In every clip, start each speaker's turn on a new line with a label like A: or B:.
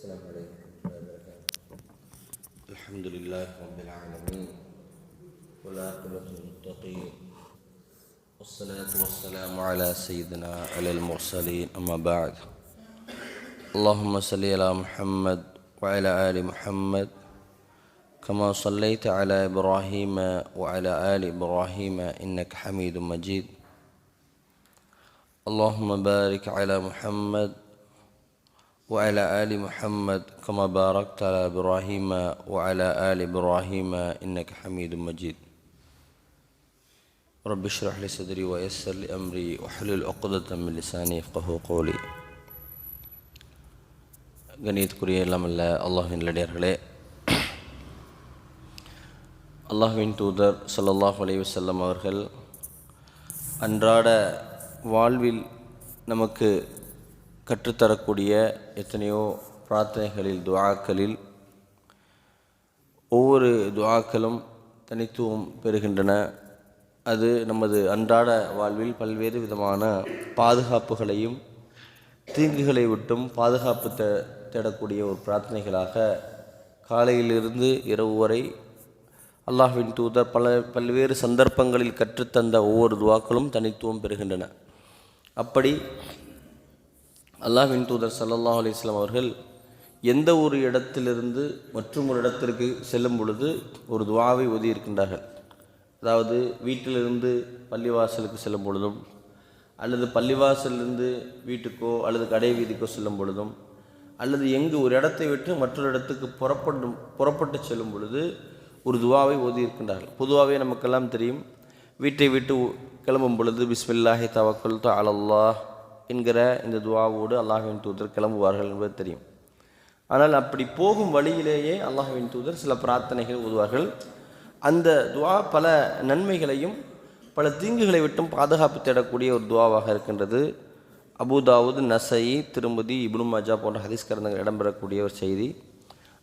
A: السلام عليكم ورحمة الله وبركاته. الحمد لله رب العالمين والعاقبة للمتقين والصلاة والسلام على سيدنا على المرسلين أما بعد. اللهم صل على محمد وعلى آل محمد كما صليت على إبراهيم وعلى آل إبراهيم إنك حميد مجيد. اللهم بارك على محمد وعلى آل محمد كما باركت على إبراهيم وعلى آل إبراهيم إنك حميد مجيد رب اشرح لي صدري ويسر لي أمري واحلل عقدة من لساني يفقه قولي கணியத்துக்குரிய எல்லாம் அல்ல அல்லாஹின் நல்லடியார்களே அல்லாஹ்வின் தூதர் ஸல்லல்லாஹு அலைஹி வஸல்லம் அவர்கள் அன்றாட வாழ்வில் நமக்கு கற்றுத்தரக்கூடிய எத்தனையோ பிரார்த்தனைகளில் துவாக்களில் ஒவ்வொரு துவாக்களும் தனித்துவம் பெறுகின்றன. அது நமது அன்றாட வாழ்வில் பல்வேறு விதமான பாதுகாப்புகளையும் தீங்குகளை விட்டும் பாதுகாப்பு தே தேடக்கூடிய ஒரு பிரார்த்தனைகளாக காலையிலிருந்து இரவு வரை அல்லாஹ்வின் தூதர் பல பல்வேறு சந்தர்ப்பங்களில் கற்றுத்தந்த ஒவ்வொரு துவாக்களும் தனித்துவம் பெறுகின்றன. அப்படி அல்லாஹ்வின் தூதர் ஸல்லல்லாஹு அலிஸ்லாம் அவர்கள் எந்த ஒரு இடத்திலிருந்து மற்றும் ஒரு இடத்திற்கு செல்லும் பொழுது ஒரு துவாவை ஓதி இருக்கின்றார்கள். அதாவது வீட்டிலிருந்து பள்ளிவாசலுக்கு செல்லும் பொழுதும் அல்லது பள்ளிவாசலிருந்து வீட்டுக்கோ அல்லது கடை வீதிக்கோ செல்லும் பொழுதும் அல்லது எங்கு ஒரு இடத்தை விட்டு மற்றொரு இடத்துக்கு புறப்படும் புறப்பட்டு செல்லும் பொழுது ஒரு துவாவை ஓதி இருக்கின்றார்கள். பொதுவாகவே நமக்கெல்லாம் தெரியும் வீட்டை விட்டு கிளம்பும் பொழுது பிஸ்மில்லாஹி தவக்கல் அலல்லாஹ் என்கிற இந்த துவாவோடு அல்லாஹுவின் தூதர் கிளம்புவார்கள் என்பது தெரியும். ஆனால் அப்படி போகும் வழியிலேயே அல்லாஹ்வின் தூதர் சில பிரார்த்தனைகள் ஓதுவார்கள். அந்த துவா பல நன்மைகளையும் பல தீங்குகளை விட்டும் பாதுகாப்பு தேடக்கூடிய ஒரு துவாவாக இருக்கின்றது. அபுதாவுது நசை திருமதி இப்னு மஜா போன்ற ஹதீஸ் கரந்தங்கள் இடம்பெறக்கூடிய ஒரு செய்தி.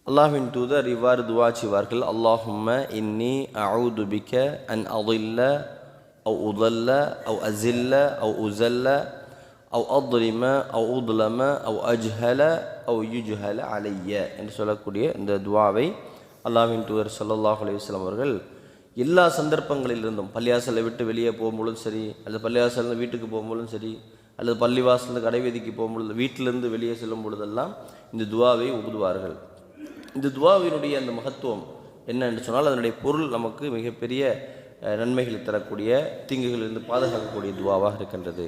A: அல்லாஹ்வின் தூதர் இவ்வாறு துவா செய்வார்கள். அல்லாஹும்ம இன்னி அவுதுபிக்க அன் அவுல்ல அவ் உதல்ல அவ் அசில்ல அவ் உசல்ல அவ் அத்ரிம அவ் உதுலம அவ் அஜ்ஹல அவ் யுஜ்ஹல அலைய என்று சொல்லக்கூடிய இந்த துவாவை அல்லாஹ்வின் தூதர் ஸல்லல்லாஹு அலைஹி வஸல்லம் அவர்கள் எல்லா சந்தர்ப்பங்களிலிருந்தும் பள்ளியாசலை விட்டு வெளியே போகும்பொழுதும் சரி அல்லது பள்ளியாசலேருந்து வீட்டுக்கு போகும்பொழுதும் சரி அல்லது பள்ளிவாசலேருந்து கடைவீதிக்கு போகும்பொழுது வீட்டிலிருந்து வெளியே செல்லும் பொழுதெல்லாம் இந்த துவாவை ஊதுவார்கள். இந்த துவாவினுடைய அந்த மகத்துவம் என்ன என்று சொன்னால் அதனுடைய பொருள் நமக்கு மிகப்பெரிய நன்மைகளை தரக்கூடிய தீங்குகளிலிருந்து பாதுகாக்கக்கூடிய துவாவாக இருக்கின்றது.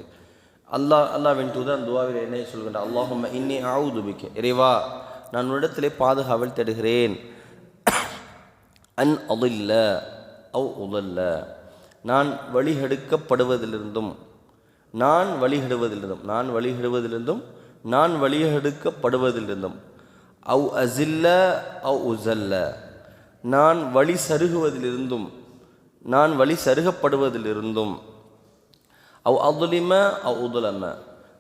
A: அல்லாஹ் அல்லாவின் தூதர் அந்த துவாவில் என்ன சொல்கின்ற அல்லாஹும் இன்னி ஆவுதுபிக்க இறைவா நான் உன்னிடத்திலே பாதுகாவல் தேடுகிறேன். அன் அதில்ல அவ் உதல்ல. நான் வழிகெடுக்கப்படுவதிலிருந்தும் நான் வழிகெடுவதிலிருந்தும் நான் வழிகெடுவதிலிருந்தும் நான் வழிகெடுக்கப்படுவதிலிருந்தும். அவ் அசில்ல அவ் உசல்ல. நான் வழி சருகுவதிலிருந்தும் நான் வழி சருகப்படுவதிலிருந்தும் அவ் அதுலிம அவ் உதுலம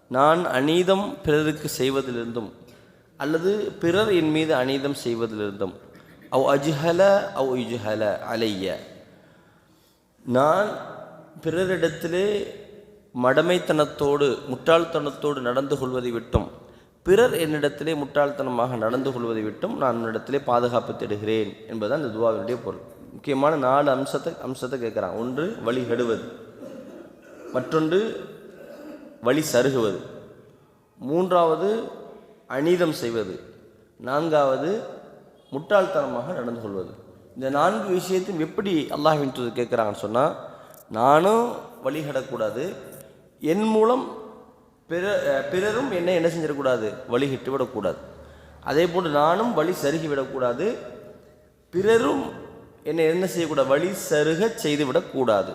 A: நான் அநீதம் பிறருக்கு செய்வதிலிருந்தும் அல்லது பிறர் என் மீது அநீதம் செய்வதிலிருந்தும். அவ் அஜ்ஹல அவ் இஜ்ஹல அலைய நான் பிறரிடத்திலே மடமைத்தனத்தோடு முட்டாள்தனத்தோடு நடந்து கொள்வதை விட்டும் பிறர் என்னிடத்திலே முட்டாள்தனமாக நடந்து கொள்வதை விட்டும் நான் உன்னிடத்திலே பாதுகாப்பு தேடுகிறேன் என்பதுதான் இந்த துவாவினுடைய பொருள். முக்கியமான நாலு அம்சத்தை அம்சத்தை கேட்குறான். ஒன்று வழிகெடுவது. மற்றொன்று வழி சருகுவது. மூன்றாவது அநீதம் செய்வது. நான்காவது முட்டாள்தனமாக நடந்து கொள்வது. இந்த நான்கு விஷயத்தையும் எப்படி அல்லாஹின் தூதர் கேட்குறாங்கன்னு சொன்னால் நானும் வழிகிடக்கூடாது என் மூலம் பிற பிறரும் என்னை என்ன செஞ்சிடக்கூடாது? வழிகிட்டு விடக்கூடாது. அதே போன்று நானும் வழி சருகி விடக்கூடாது பிறரும் என்னை என்ன செய்யக்கூடாது? வழி சருக செய்து விடக்கூடாது.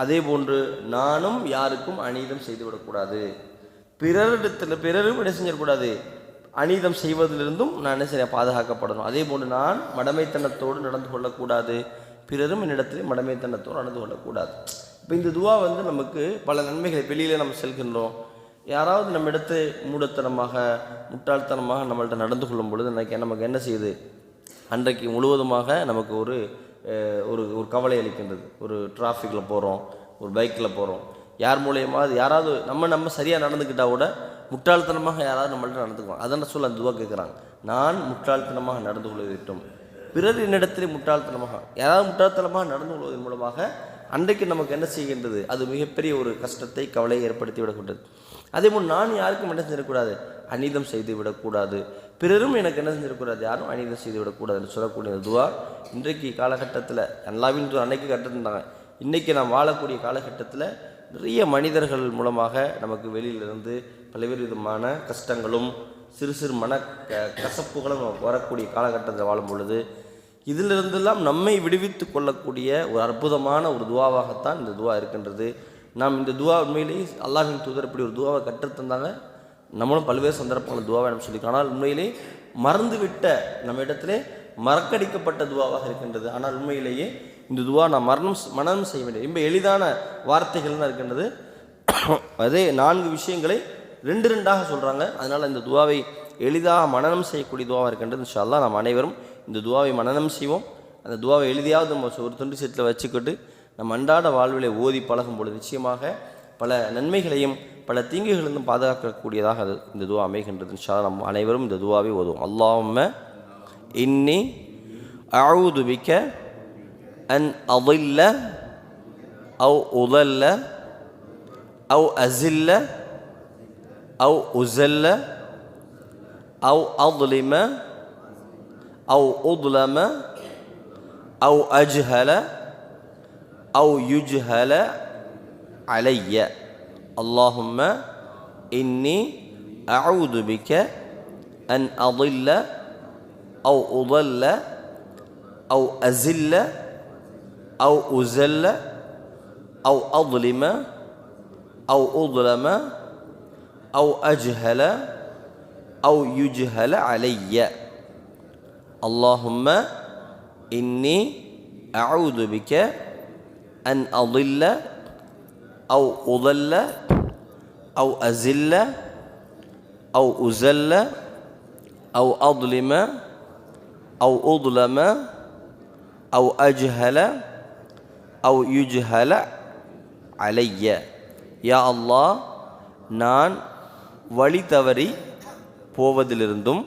A: அதே போன்று நானும் யாருக்கும் அநீதம் செய்து விடக்கூடாது பிறரிடத்தில் பிறரும் என்ன செஞ்சிடக்கூடாது? அநீதம் செய்வதிலிருந்தும் நான் என்ன செய்ய பாதுகாக்கப்படணும். அதே போன்று நான் மடமைத்தனத்தோடு நடந்து கொள்ளக்கூடாது. பிறரும் என்னிடத்தில் மடமைத்தனத்தோடு நடந்து கொள்ளக்கூடாது. இப்போ இந்த துவா வந்து நமக்கு பல நன்மைகளை வெளியில் நம்ம செல்கின்றோம். யாராவது நம்ம இடத்து மூடத்தனமாக முட்டாள்தனமாக நம்மள்கிட்ட நடந்து கொள்ளும் பொழுது எனக்கு நமக்கு என்ன செய்யுது அன்றைக்கு முழுவதுமாக நமக்கு ஒரு ஒரு ஒரு கவலை அளிக்கின்றது. ஒரு டிராஃபிக்கில் போகிறோம் ஒரு பைக்கில் போகிறோம் யார் மூலியமாவது யாராவது நம்ம நம்ம சரியாக நடந்துக்கிட்டால் கூட முட்டாள்தனமாக யாராவது நம்மள்ட்ட நடந்துக்குவாங்க. அதான் சொல்ல அந்த துவா கேட்குறாங்க நான் முட்டாள்தனமாக நடந்து கொள்ள வேண்டும். பிறர் என்னிடத்திலே முட்டாள்தனமாக யாராவது முட்டாள்தனமாக நடந்து கொள்வதன் மூலமாக அன்றைக்கு நமக்கு என்ன செய்கின்றது? அது மிகப்பெரிய ஒரு கஷ்டத்தை கவலையை ஏற்படுத்தி விடக்கூடாது. அதே போல் நான் யாருக்கும் என்ன செஞ்சிடக்கூடாது அநீதம் செய்து விடக்கூடாது. பிறரும் எனக்கு என்ன செஞ்சிடக்கூடாது யாரும் அநீதம் செய்து விடக்கூடாதுன்னு சொல்லக்கூடிய துவா இன்றைக்கு காலகட்டத்தில் எல்லாவின் துவா அன்னைக்கு கட்டிருந்தாங்க. இன்றைக்கி நாம் வாழக்கூடிய காலகட்டத்தில் நிறைய மனிதர்கள் மூலமாக நமக்கு வெளியிலிருந்து பல்வேறு விதமான கஷ்டங்களும் சிறு சிறு மன க கசப்புகளும் வரக்கூடிய காலகட்டத்தில் வாழும் பொழுது இதிலிருந்தெல்லாம் நம்மை விடுவித்து கொள்ளக்கூடிய ஒரு அற்புதமான ஒரு துவாவாகத்தான் இந்த துவா இருக்கின்றது. நாம் இந்த துவா உண்மையிலேயே அல்லாஹின் தூதர் இப்படி ஒரு துவாவை கற்றுத்தந்தாங்க நம்மளும் பல்வேறு சந்தர்ப்பங்கள் துவாவை நம்ம சொல்லியிருக்கோம் ஆனால் உண்மையிலே மறந்துவிட்ட நம்ம இடத்துல மறக்கடிக்கப்பட்ட துவாவாக இருக்கின்றது. ஆனால் உண்மையிலேயே இந்த துவா நான் மரணம் மனனம் செய்ய வேண்டிய ரொம்ப எளிதான வார்த்தைகள் தான் இருக்கின்றது. அதே நான்கு விஷயங்களை ரெண்டு ரெண்டாக சொல்கிறாங்க அதனால் இந்த துவாவை எளிதாக மனநம் செய்யக்கூடிய துவாவாக இருக்கின்றது. இன்ஷா அல்லாஹ் நாம் அனைவரும் இந்த துவாவை மனனம் செய்வோம். அந்த துவாவை எளிதியாவது நம்ம ஒரு துண்டு சீட்டில் வச்சுக்கிட்டு நம் அன்றாட வாழ்விலை ஓதி பழகும் பொழுது நிச்சயமாக பல நன்மைகளையும் பல தீங்குகளிலிருந்தும் பாதுகாக்கக்கூடியதாக அது இந்த துவா அமைகின்றது. இன்ஷா நம் அனைவரும் இந்த துவாவை ஓதுவோம். அல்லாம இன்னி அழுதுபிக்க அன் அவில்ல அவு உதல்ல அவு அசில்ல அவு உசல்ல அவு அதுலிம அவு உதுலம அவு அஜ்ஹல أو يجهل علي. اللهم إني أعوذ بك أن أضل أو أضل أو أزل أو أزل أو أظلم أو أظلم أو أجهل أو يجهل علي. اللهم إني أعوذ بك أن أضل أو أضل أو أزل أو أزل أو أظلم أو أظلم أو أجهل أو يجهل علي யா அல்லாஹ் நான் வழி தவறி போவதிலிருந்தும்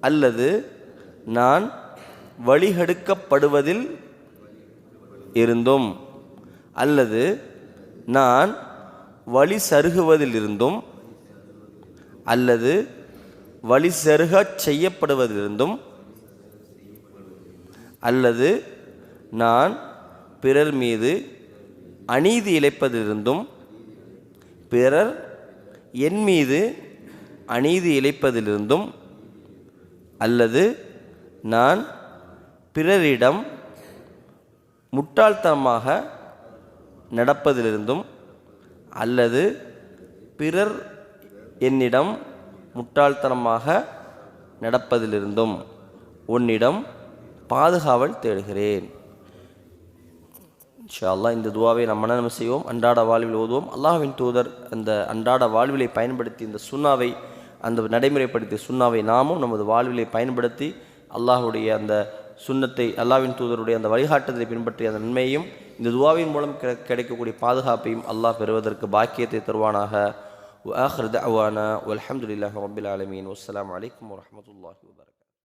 A: அல்லது நான் வழிகெடுக்கப்படுவதில் இருந்தும் அல்லது நான் வழி சருகுவதிலிருந்தும் அல்லது வழி சருகச் செய்யப்படுவதிலிருந்தும் அல்லது நான் பிறர் மீது அநீதி இழைப்பதிலிருந்தும் பிறர் என் மீது அநீதி இழைப்பதிலிருந்தும் அல்லது நான் பிறரிடம் முட்டாள்தனமாக நடப்பதிலிருந்தும் அல்லது பிறர் என்னிடம் முட்டாள்தனமாக நடப்பதிலிருந்தும் உன்னிடம் பாதுகாவல் தேடுகிறேன். இன்ஷால்லா அல்லாஹ் இந்த துவாவை நாம் மனநம் செய்வோம். அன்றாட வாழ்வில் ஓதுவோம். அல்லாஹின் தூதர் அந்த அன்றாட வாழ்விலை பயன்படுத்தி இந்த சுண்ணாவை அந்த நடைமுறைப்படுத்திய சுண்ணாவை நாமும் நமது வாழ்விலை பயன்படுத்தி அல்லாஹுடைய அந்த சுண்ணத்தை அல்லாஹ்வின் தூதருடைய அந்த வழிகாட்டுதலை பின்பற்றிய அந்த நன்மையையும் இந்த துவாவின் மூலம் கிடை- கிடைக்கக்கூடிய பாதுகாப்பையும் அல்லாஹ் பெறுவதற்கு பாக்கியத்தை தருவானாக وآخر دعوانا والحمد لله رب العالمين والسلام عليكم ورحمة الله وبركاته